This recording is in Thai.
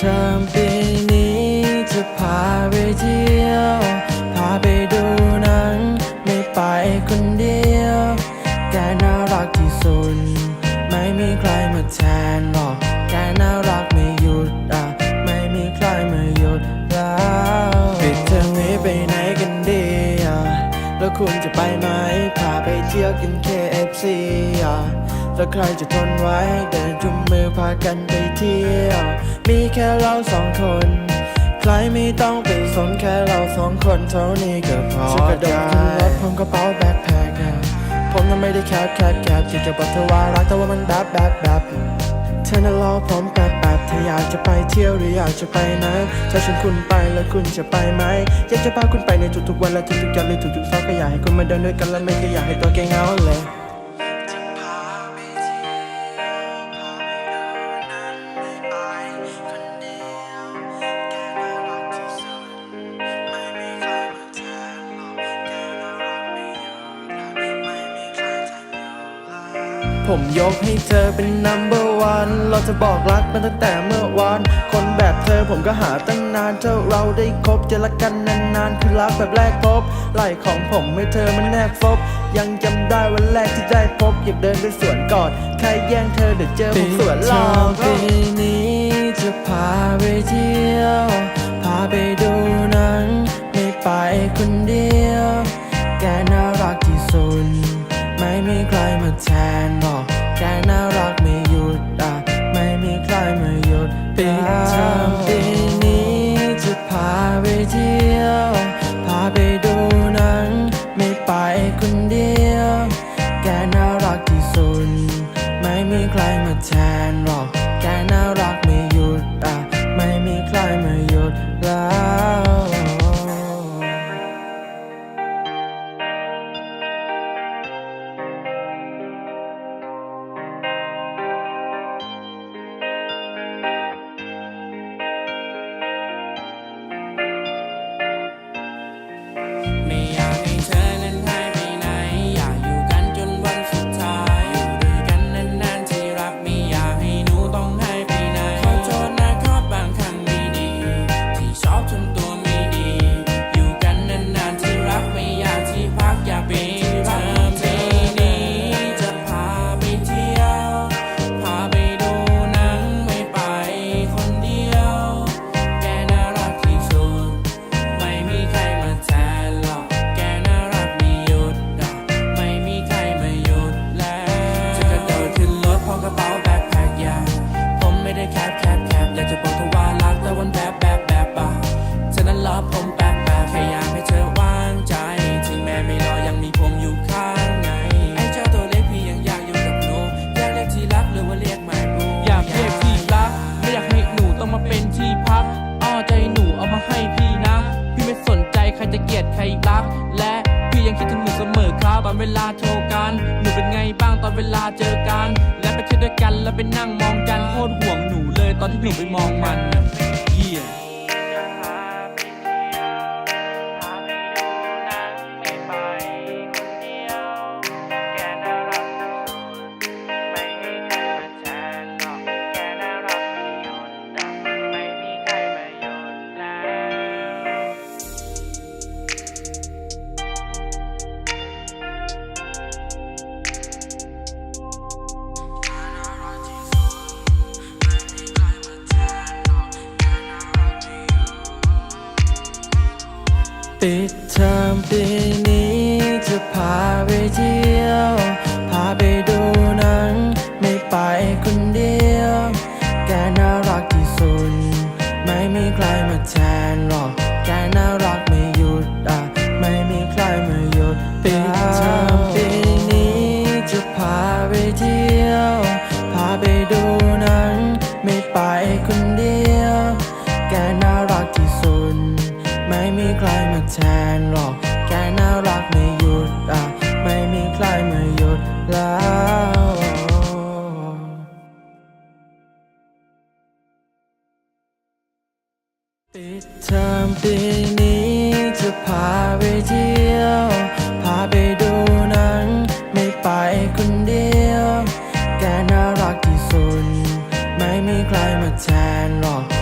เทอมปีนี้จะพาไปเที่ยว พาไปดูหนัง ไม่ไปคนเดียว แกน่ารักที่สุด ไม่มีใครมาแทนหรอก แกน่ารักไม่หยุดอะ ไม่มีใครมาหยุดแล้วปิดเทอมนี้ไปไหนกันดีอะ แล้วคุณจะไปไหม พาไปเที่ยวกิน KFC อะ แล้วใครจะทนไว้เดินจุมมือพากันไปเที่ยว มีแค่เราสองคน ใครไม่ต้องไปสนแค่เราสองคนเท่านี้ก็พอจะกระโดดขึ้นรถผมกระเป๋าแบ็คแพคอะผมยังไม่ได้แคบแคบแคบที่จะบอกเธอว่ารักแต่ว่ามันแบบแบบแบบเธอน่ะรอผมแป๊บแป๊บเธออยากจะไปเที่ยวหรืออยากจะไปไหนถ้าชวนคุณไปแล้วคุณจะไปไหม อยากจะพาคุณไปในทุกๆวันและทุกๆอย่างเลยทุกๆซอกก็อยากให้คุณมาเดินด้วยกันและไม่ก็อยากให้ตัวแกเหงาเลย ผมยกให้เธอเป็น number one เราจะบอกรักมาตั้งแต่เมื่อวาน คนแบบเธอผมก็หาตั้งนาน เท่าเราได้คบจะรักกันนานๆ คือรักแบบแรกพบ ไหล่ของผมให้เธอมันแนบฟบ ยังจำได้วันแรกที่ได้พบ อยากเดินไปสวนก่อนใครแย่งเธอเดี๋ยวเจอผมสวนหลอกปีนี้จะพาไปเที่ยว พาไปดูหนัง ไม่ไปคนเดียว แกน่ารักที่สุดไม่มีใครมาแทนหรอก แทนหร ยดใครรักและพี่ยังคิดถึงหนูเสมอครับตอนเวลาโทรกันหนูเป็นไงบ้างตอนเวลาเจอกัน และไปเที่ยวด้วยกันแล้วไปนั่งมองกันโคตรห่วงหนูเลยตอนที่หนูไปมองมันเยี่ย ม่มีใครมาแทนหรอกแกน่ารักไม่หยุดอะไม่มีใครมาหยุดปิดเทอมปีนี้จะพาไปเที่ยว พาไปดูหนังไม่ไปคนเดียว แกน่ารักที่สุด ไม่มีใครมาแทนหรอก ปิดเทอมปีนี้จะพาไปเที่ยว พาไปดูหนัง ไม่ไปคนเดียว แกน่ารักที่สุด ไม่มีใครมาแทนหรอก